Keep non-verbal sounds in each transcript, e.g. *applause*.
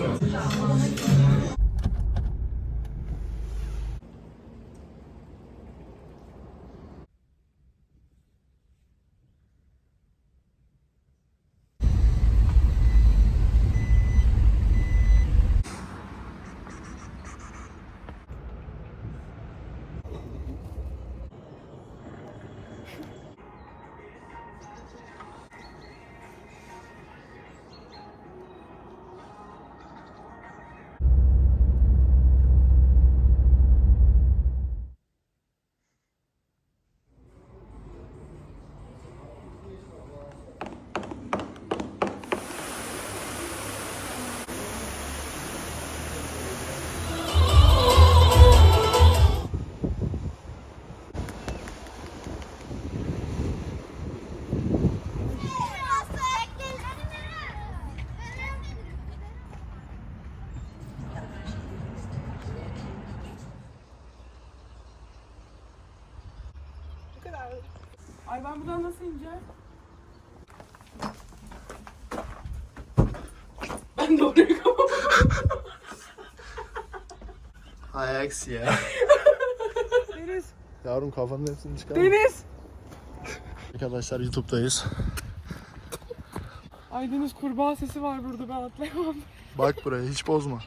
本当に。Ben buradan nasıl ineceğim? Ben de oraya ya. Deniz, Yavrum kafanın hepsini çıkar. Deniz. Arkadaşlar YouTube'dayız. Ay Deniz kurbağa sesi var burada ben atlayamam. Bak buraya hiç bozma.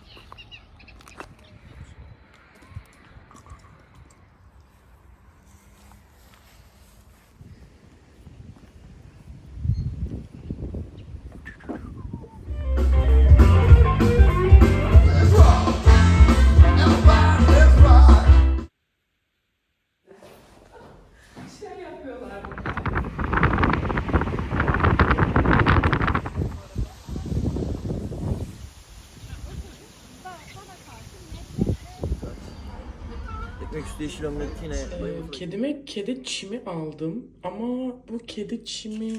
Üstü yeşil omlet yine Ee, kedime kedi çimi aldım ama bu kedi çimi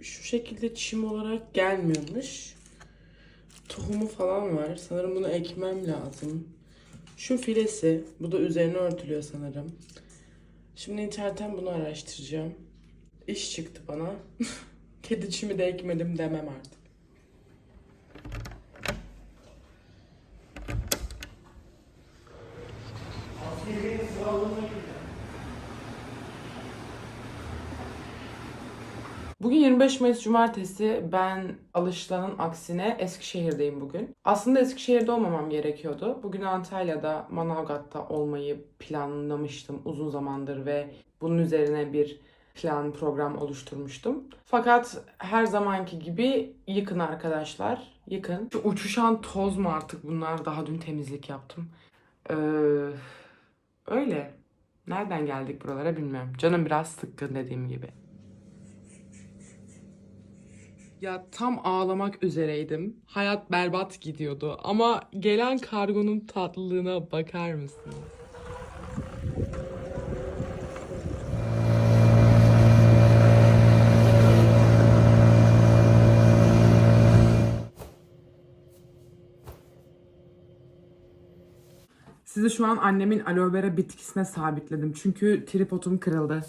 şu şekilde çim olarak gelmiyormuş. Tohumu falan var. Sanırım bunu ekmem lazım. Şu filesi. Bu da üzerine örtülüyor sanırım. Şimdi internetten bunu araştıracağım. İş çıktı bana. *laughs* kedi çimi de ekmedim demem artık. Bugün 25 Mayıs Cumartesi. Ben alışılanın aksine Eskişehir'deyim bugün. Aslında Eskişehir'de olmamam gerekiyordu. Bugün Antalya'da, Manavgat'ta olmayı planlamıştım uzun zamandır ve bunun üzerine bir plan, program oluşturmuştum. Fakat her zamanki gibi yıkın arkadaşlar. Yıkın. Şu uçuşan toz mu artık bunlar? Daha dün temizlik yaptım. Ee, öyle. Nereden geldik buralara bilmiyorum. Canım biraz sıkkın dediğim gibi. Ya tam ağlamak üzereydim. Hayat berbat gidiyordu. Ama gelen kargonun tatlılığına bakar mısın? Sizi şu an annemin aloe vera bitkisine sabitledim. Çünkü tripodum kırıldı.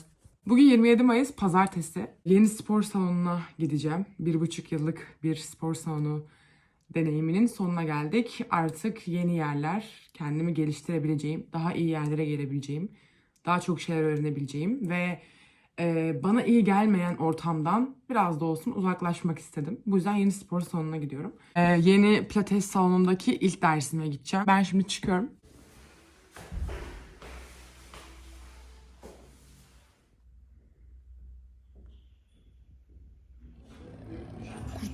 Bugün 27 Mayıs pazartesi. Yeni spor salonuna gideceğim. Bir buçuk yıllık bir spor salonu deneyiminin sonuna geldik. Artık yeni yerler, kendimi geliştirebileceğim, daha iyi yerlere gelebileceğim, daha çok şeyler öğrenebileceğim ve e, bana iyi gelmeyen ortamdan biraz da olsun uzaklaşmak istedim. Bu yüzden yeni spor salonuna gidiyorum. E, yeni pilates salonundaki ilk dersime gideceğim. Ben şimdi çıkıyorum.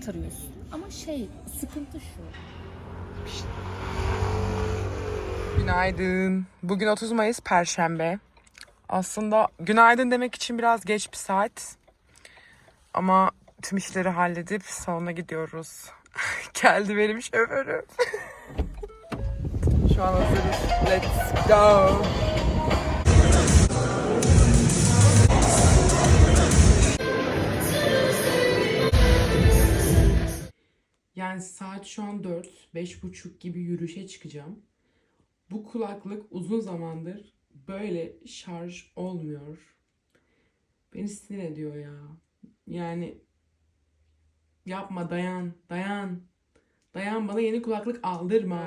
Kurtarıyorsun. Ama şey sıkıntı şu. Günaydın. Bugün 30 Mayıs Perşembe. Aslında günaydın demek için biraz geç bir saat. Ama tüm işleri halledip salona gidiyoruz. *laughs* Geldi benim şoförüm. *laughs* Şu an hazırız. Let's go. Yani saat şu an 4, beş buçuk gibi yürüyüşe çıkacağım. Bu kulaklık uzun zamandır böyle şarj olmuyor. Beni sinir ediyor ya. Yani yapma dayan, dayan. Dayan bana yeni kulaklık aldırma.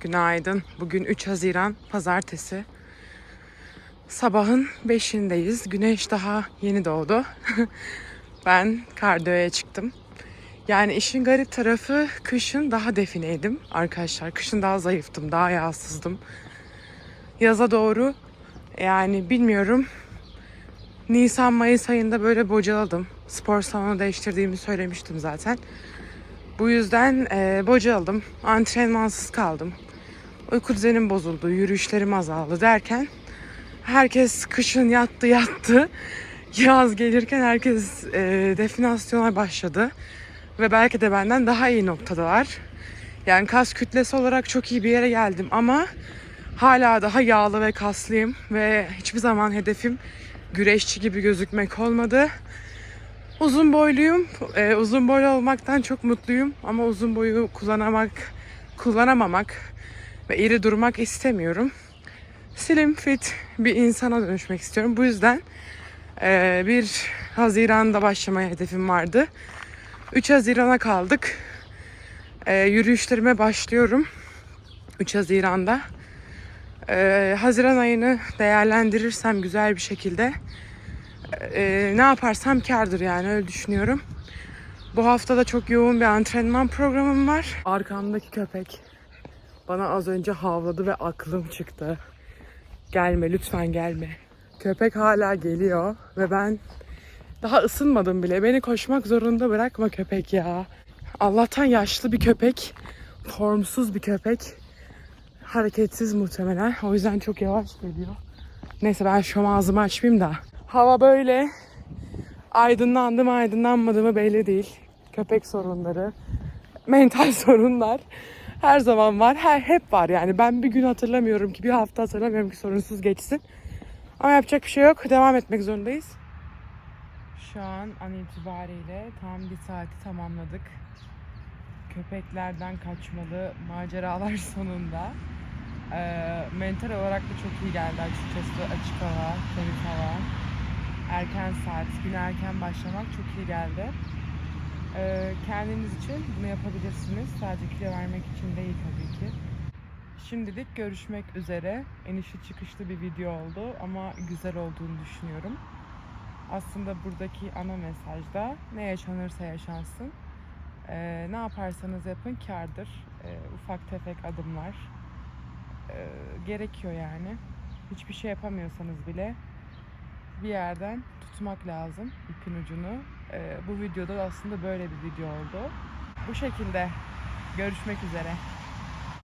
Günaydın. Bugün 3 Haziran Pazartesi. Sabahın 5'indeyiz. Güneş daha yeni doğdu. *laughs* ben kardiyoya çıktım. Yani işin garip tarafı kışın daha defineydim arkadaşlar. Kışın daha zayıftım, daha yağsızdım. Yaza doğru yani bilmiyorum. Nisan Mayıs ayında böyle bocaladım. Spor salonu değiştirdiğimi söylemiştim zaten. Bu yüzden e, bocaladım. Antrenmansız kaldım. Uyku düzenim bozuldu, yürüyüşlerim azaldı derken herkes kışın yattı yattı. *laughs* Yaz gelirken herkes e, definasyona başladı. Ve belki de benden daha iyi noktadalar. Yani kas kütlesi olarak çok iyi bir yere geldim ama hala daha yağlı ve kaslıyım. Ve hiçbir zaman hedefim güreşçi gibi gözükmek olmadı. Uzun boyluyum. Ee, uzun boylu olmaktan çok mutluyum. Ama uzun boyu kullanamak, kullanamamak ve iri durmak istemiyorum. Slim fit bir insana dönüşmek istiyorum. Bu yüzden e, bir Haziran'da başlamaya hedefim vardı. 3 Haziran'a kaldık. E, yürüyüşlerime başlıyorum. 3 Haziran'da. E, Haziran ayını değerlendirirsem güzel bir şekilde e, ne yaparsam kardır yani öyle düşünüyorum. Bu hafta da çok yoğun bir antrenman programım var. Arkamdaki köpek bana az önce havladı ve aklım çıktı. Gelme lütfen gelme. Köpek hala geliyor ve ben daha ısınmadım bile. Beni koşmak zorunda bırakma köpek ya. Allah'tan yaşlı bir köpek. Formsuz bir köpek. Hareketsiz muhtemelen. O yüzden çok yavaş geliyor. Neyse ben şu ağzımı açmayayım da. Hava böyle. Aydınlandım aydınlanmadığımı belli değil. Köpek sorunları. Mental *laughs* sorunlar. Her zaman var. Her, hep var yani. Ben bir gün hatırlamıyorum ki bir hafta hatırlamıyorum ki sorunsuz geçsin. Ama yapacak bir şey yok. Devam etmek zorundayız. Şu an an itibariyle tam bir saati tamamladık. Köpeklerden kaçmalı maceralar *laughs* sonunda. Ee, mental olarak da çok iyi geldi açıkçası. Açık hava, temiz hava, erken saat, güne erken başlamak çok iyi geldi. Ee, kendiniz için bunu yapabilirsiniz. Sadece kilo vermek için değil tabii ki. Şimdilik görüşmek üzere. Enişli çıkışlı bir video oldu ama güzel olduğunu düşünüyorum. Aslında buradaki ana mesajda ne yaşanırsa yaşansın. Ee, ne yaparsanız yapın kardır. Ee, ufak tefek adımlar ee, gerekiyor yani. Hiçbir şey yapamıyorsanız bile bir yerden tutmak lazım ipin ucunu. Ee, bu videoda da aslında böyle bir video oldu. Bu şekilde görüşmek üzere.